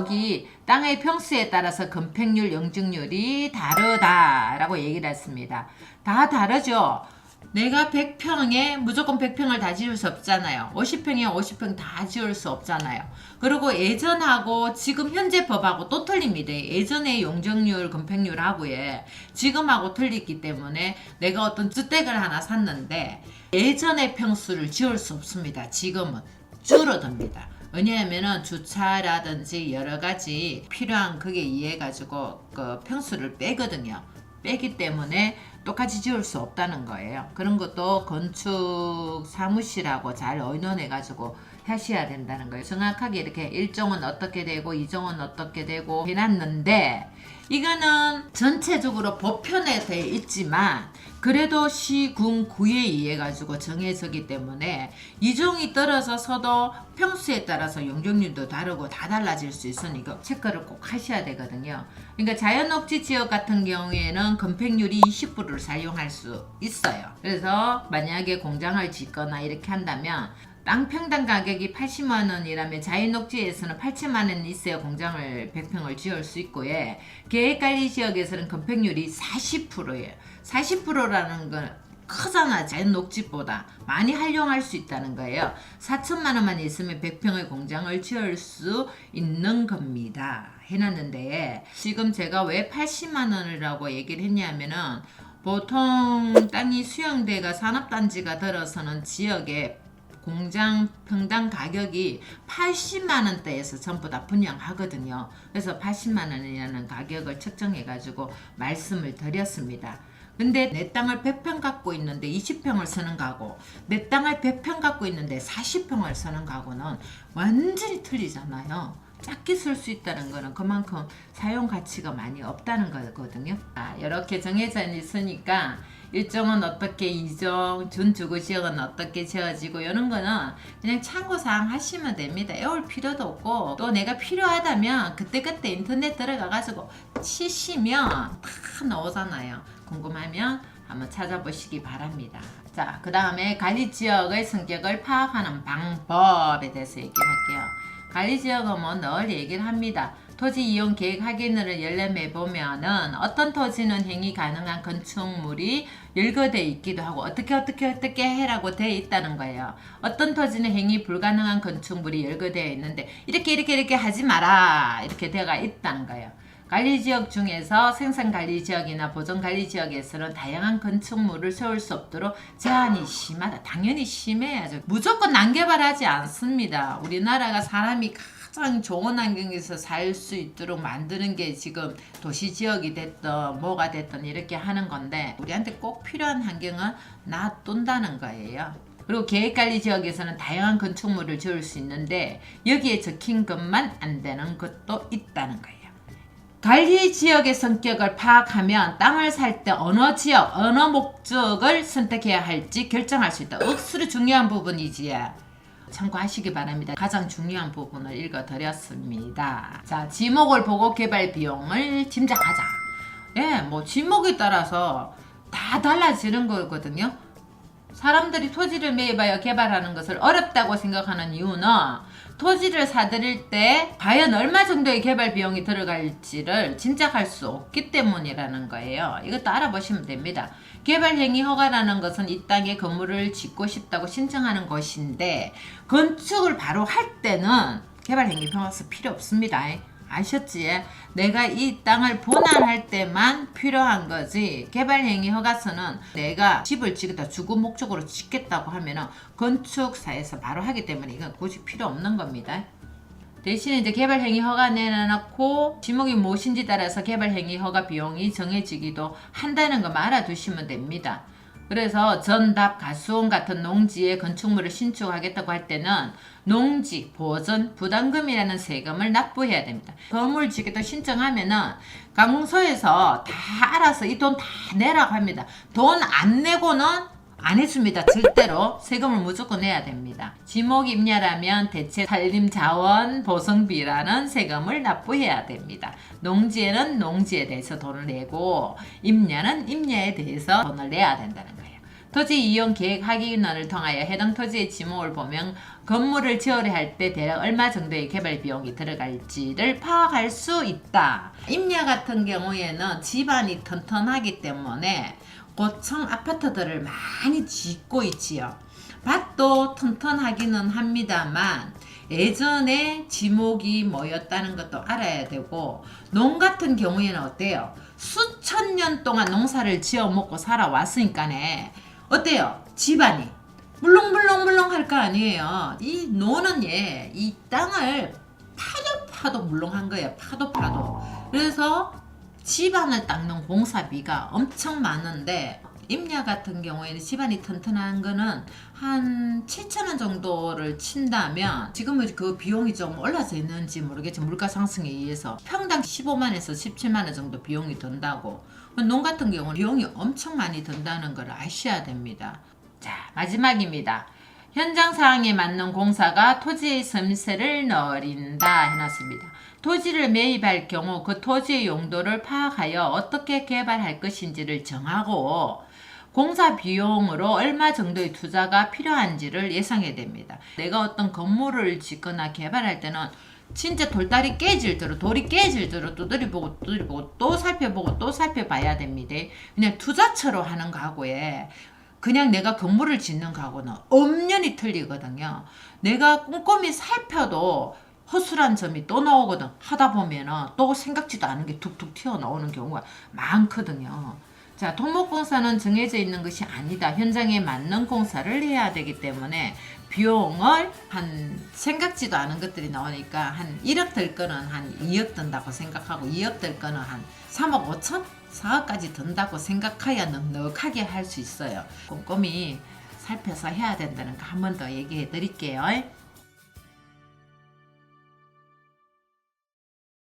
여기 땅의 평수에 따라서 건폐율, 영증률이 다르다라고 얘기를 했습니다. 다 다르죠. 내가 100평에 무조건 100평을 다 지을 수 없잖아요. 50평에 50평 다 지을 수 없잖아요. 그리고 예전하고 지금 현재 법하고 또 틀립니다. 예전의 용적률, 건폐율하고의 지금하고 틀리기 때문에 내가 어떤 주택을 하나 샀는데 예전의 평수를 지을 수 없습니다. 지금은 줄어듭니다. 왜냐하면은 주차라든지 여러 가지 필요한 그게 이해 가지고 그 평수를 빼거든요. 빼기 때문에 똑같이 지을 수 없다는 거예요. 그런 것도 건축 사무실하고 잘 의논해 가지고 하셔야 된다는 거예요. 정확하게 이렇게 일종은 어떻게 되고 이종은 어떻게 되고 해놨는데 이거는 전체적으로 보편에 돼 있지만 그래도 시 군 구에 의해 가지고 정해지기 때문에 이종이 떨어져서도 평수에 따라서 용적률도 다르고 다 달라질 수 있으니까 체크를 꼭 하셔야 되거든요. 그러니까 자연녹지 지역 같은 경우에는 건폐율이 20%를 사용할 수 있어요. 그래서 만약에 공장을 짓거나 이렇게 한다면 땅 평당 가격이 80만 원이라면 자연녹지에서는 8천만 원 있어야 공장을 100평을 지을 수 있고 예. 계획관리 지역에서는 건폐율이 40%예요. 40%라는 건 크잖아 자연녹지보다 많이 활용할 수 있다는 거예요. 4천만 원만 있으면 100평의 공장을 지을 수 있는 겁니다. 해놨는데 지금 제가 왜 80만 원이라고 얘기를 했냐면은 보통 땅이 수용대가 산업단지가 들어서는 지역에 공장 평당 가격이 80만 원대에서 전부 다 분양하거든요. 그래서 80만 원이라는 가격을 측정해 가지고 말씀을 드렸습니다. 근데 내 땅을 100평 갖고 있는데 20평을 쓰는 가고 내 땅을 100평 갖고 있는데 40평을 쓰는 가고는 완전히 틀리잖아요. 작게 쓸 수 있다는 거는 그만큼 사용 가치가 많이 없다는 거거든요. 아, 이렇게 정해져 있으니까 일정은 어떻게 이정, 준주거 지역은 어떻게 지어지고 이런 거는 그냥 참고사항 하시면 됩니다. 애울 필요도 없고 또 내가 필요하다면 그때그때 인터넷 들어가가지고 치시면 다 나오잖아요. 궁금하면 한번 찾아보시기 바랍니다. 자, 그 다음에 관리 지역의 성격을 파악하는 방법에 대해서 얘기할게요. 관리 지역은 뭐 늘 얘기를 합니다. 토지 이용 계획 확인을 열람해 보면은 어떤 토지는 행위 가능한 건축물이 열거돼 있기도 하고 어떻게 어떻게 어떻게 해라고 돼 있다는 거예요. 어떤 토지는 행위 불가능한 건축물이 열거되어 있는데 이렇게 이렇게 이렇게 하지 마라 이렇게 되어 있다는 거예요. 관리 지역 중에서 생산 관리 지역이나 보존 관리 지역에서는 다양한 건축물을 세울 수 없도록 제한이 심하다. 당연히 심해야죠. 무조건 난개발하지 않습니다. 우리나라가 사람이 가장 좋은 환경에서 살 수 있도록 만드는 게 지금 도시 지역이 됐든 뭐가 됐든 이렇게 하는 건데 우리한테 꼭 필요한 환경은 놔둔다는 거예요. 그리고 계획관리 지역에서는 다양한 건축물을 지을 수 있는데 여기에 적힌 것만 안 되는 것도 있다는 거예요. 관리 지역의 성격을 파악하면 땅을 살 때 어느 지역, 어느 목적을 선택해야 할지 결정할 수 있다. 억수로 중요한 부분이지. 참고하시기 바랍니다. 가장 중요한 부분을 읽어드렸습니다. 자, 지목을 보고 개발 비용을 짐작하자. 예, 뭐 지목에 따라서 다 달라지는 거거든요. 사람들이 토지를 매입하여 개발하는 것을 어렵다고 생각하는 이유는 토지를 사들일 때 과연 얼마 정도의 개발 비용이 들어갈지를 짐작할 수 없기 때문이라는 거예요. 이것도 알아보시면 됩니다. 개발 행위 허가라는 것은 이 땅에 건물을 짓고 싶다고 신청하는 것인데 건축을 바로 할 때는 개발 행위 평가서 필요 없습니다. 아셨지? 내가 이 땅을 분할할 때만 필요한 거지 개발행위 허가서는 내가 집을 짓겠다 주거 목적으로 짓겠다고 하면은 건축사에서 바로 하기 때문에 이건 굳이 필요 없는 겁니다. 대신에 이제 개발행위 허가 내놓고 지목이 무엇인지 따라서 개발행위 허가 비용이 정해지기도 한다는 거 알아두시면 됩니다. 그래서 전답, 가수원 같은 농지에 건축물을 신축하겠다고 할 때는 농지, 보전, 부담금이라는 세금을 납부해야 됩니다. 건물 짓겠다 신청하면은 강서에서 다 알아서 이 돈 다 내라고 합니다. 돈 안 내고는 안 해줍니다. 절대로 세금을 무조건 내야 됩니다. 지목 임야라면 대체 산림자원 보성비라는 세금을 납부해야 됩니다. 농지에는 농지에 대해서 돈을 내고 임야는 임야에 대해서 돈을 내야 된다는 거예요. 토지 이용 계획 확인원을 통하여 해당 토지의 지목을 보면 건물을 지어야 할때 대략 얼마 정도의 개발 비용이 들어갈지를 파악할 수 있다. 임야 같은 경우에는 집안이 튼튼하기 때문에 고층 아파트들을 많이 짓고 있지요. 밭도 튼튼하기는 합니다만 예전에 지목이 뭐였다는 것도 알아야 되고 농 같은 경우에는 어때요? 수천 년 동안 농사를 지어 먹고 살아왔으니까네 어때요? 집안이 물렁물렁물렁 할 거 아니에요. 이 노는 예, 이 땅을 파도 파도 물렁한 거예요. 파도 파도. 그래서 집안을 닦는 공사비가 엄청 많은데 임야 같은 경우에는 집안이 튼튼한 거는 한 7천 원 정도를 친다면 지금은 그 비용이 좀 올라서 있는지 모르겠지만 물가 상승에 의해서 평당 15만에서 17만 원 정도 비용이 든다고 농 같은 경우는 비용이 엄청 많이 든다는 걸 아셔야 됩니다. 자 마지막입니다. 현장 사항에 맞는 공사가 토지의 섬세를 넣어린다 해놨습니다. 토지를 매입할 경우 그 토지의 용도를 파악하여 어떻게 개발할 것인지를 정하고 공사 비용으로 얼마 정도의 투자가 필요한지를 예상해야 됩니다. 내가 어떤 건물을 짓거나 개발할 때는 진짜 돌다리 깨질 대로 돌이 깨질 대로 두드려보고 두드려보고 또 살펴보고 또 살펴봐야 됩니다. 그냥 투자처로 하는 가구에 그냥 내가 건물을 짓는 가구는 엄연히 틀리거든요. 내가 꼼꼼히 살펴도 허술한 점이 또 나오거든. 하다 보면은 또 생각지도 않은 게 툭툭 튀어나오는 경우가 많거든요. 자, 토목공사는 정해져 있는 것이 아니다. 현장에 맞는 공사를 해야 되기 때문에 비용을 한 생각지도 않은 것들이 나오니까 한 1억 들 거는 한 2억 든다고 생각하고 2억 들 거는 한 3억 5천? 4억까지 든다고 생각해야 넉넉하게 할 수 있어요. 꼼꼼히 살펴서 해야 된다는 거 한 번 더 얘기해 드릴게요.